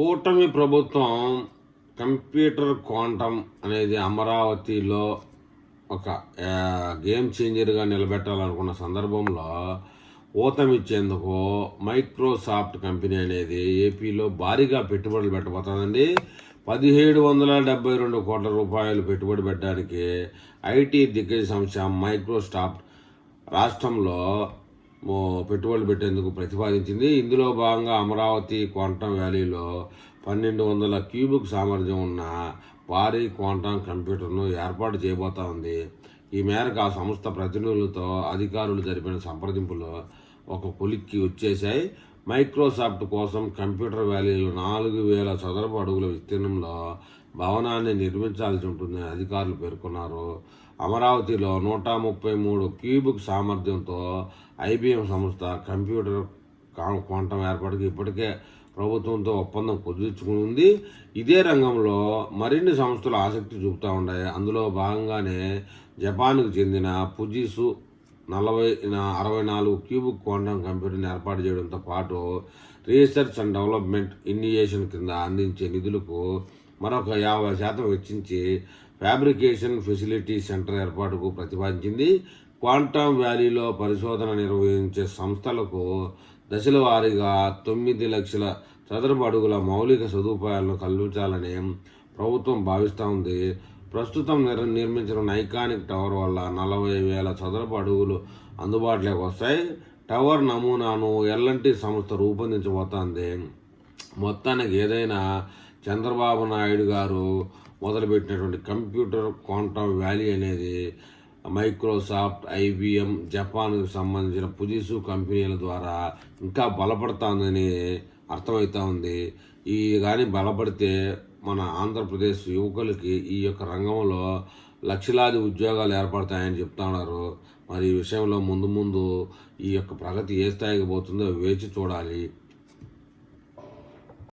కూటమి ప్రభుత్వం computer quantum అనేది అమరావతిలో ఒక గేమ్ చేంజర్గా నిలబెట్టాలనుకున్న సందర్భంలో ఊతమిచ్చేందుకు మైక్రోసాఫ్ట్ కంపెనీ అనేది ఏపీలో భారీగా పెట్టుబడులు పెట్టబోతుందండి. పదిహేడు వందల డెబ్బై రెండు కోట్ల రూపాయలు పెట్టుబడి పెట్టడానికి ఐటీ దిగ్గజ సంస్థ మైక్రోసాఫ్ట్ రాష్ట్రంలో పెట్టుబడులు పెట్టేందుకు ప్రతిపాదించింది. ఇందులో భాగంగా అమరావతి క్వాంటం వ్యాలీలో పన్నెండు వందల క్యూబిక్ సామర్థ్యం ఉన్న భారీ క్వాంటం కంప్యూటర్ను ఏర్పాటు చేయబోతా ఉంది. ఈ మేరకు ఆ సంస్థ ప్రతినిధులతో అధికారులు జరిపిన సంప్రదింపులు ఒక కొలిక్కి వచ్చేశాయి. మైక్రోసాఫ్ట్ కోసం కంప్యూటర్ వ్యాలీలో నాలుగు వేల చదరపు అడుగుల విస్తీర్ణంలో భవనాన్ని నిర్మించాల్సి ఉంటుందని అధికారులు పేర్కొన్నారు. అమరావతిలో నూట ముప్పై మూడు క్యూబిక్ సామర్థ్యంతో ఐబీఎం సంస్థ కంప్యూటర్ కా- క్వాంటం ఏర్పాటుకి ఇప్పటికే ప్రభుత్వంతో ఒప్పందం కుదుర్చుకుని ఉంది ఇదే రంగంలో మరిన్ని సంస్థలు ఆసక్తి చూపుతూ ఉన్నాయి. అందులో భాగంగానే జపాన్కు చెందిన పుజిసు నలభై అరవై నాలుగు క్యూబిక్ క్వాంటం కంప్యూటర్ని ఏర్పాటు చేయడంతో పాటు రీసెర్చ్ అండ్ డెవలప్మెంట్ ఇనియేషన్ కింద అందించే నిధులకు మరొక యాభై శాతం వెచ్చించి ఫ్యాబ్రికేషన్ ఫెసిలిటీ సెంటర్ ఏర్పాటుకు ప్రతిపాదించింది. క్వాంటమ్ వ్యాలీలో పరిశోధన నిర్వహించే సంస్థలకు దశల వారీగా తొమ్మిది లక్షల చదరపు అడుగుల మౌలిక సదుపాయాలను కల్పించాలని ప్రభుత్వం భావిస్తూ ఉంది. ప్రస్తుతం నిర్ నిర్మించిన ఐకానిక్ టవర్ వల్ల నలభై వేల చదరపు అడుగులు అందుబాటులోకి వస్తాయి. టవర్ నమూనాను ఎల్ఎన్టీ సంస్థ రూపొందించబోతోంది. మొత్తానికి ఏదైనా చంద్రబాబు నాయుడు గారు మొదలుపెట్టినటువంటి కంప్యూటర్ క్వాంటమ్ వ్యాలీ అనేది మైక్రోసాఫ్ట్ ఐబిఎం జపాన్కు సంబంధించిన పుజిసు కంపెనీల ద్వారా ఇంకా బలపడుతుందని అర్థమవుతూ ఉంది. ఈ కానీ బలపడితే మన ఆంధ్రప్రదేశ్ యువకులకి ఈ యొక్క రంగంలో లక్షలాది ఉద్యోగాలు ఏర్పడతాయని చెప్తా ఉన్నారు. మరి ఈ విషయంలో ముందు ముందు ఈ యొక్క ప్రగతి ఏ స్థాయికి పోతుందో వేచి చూడాలి.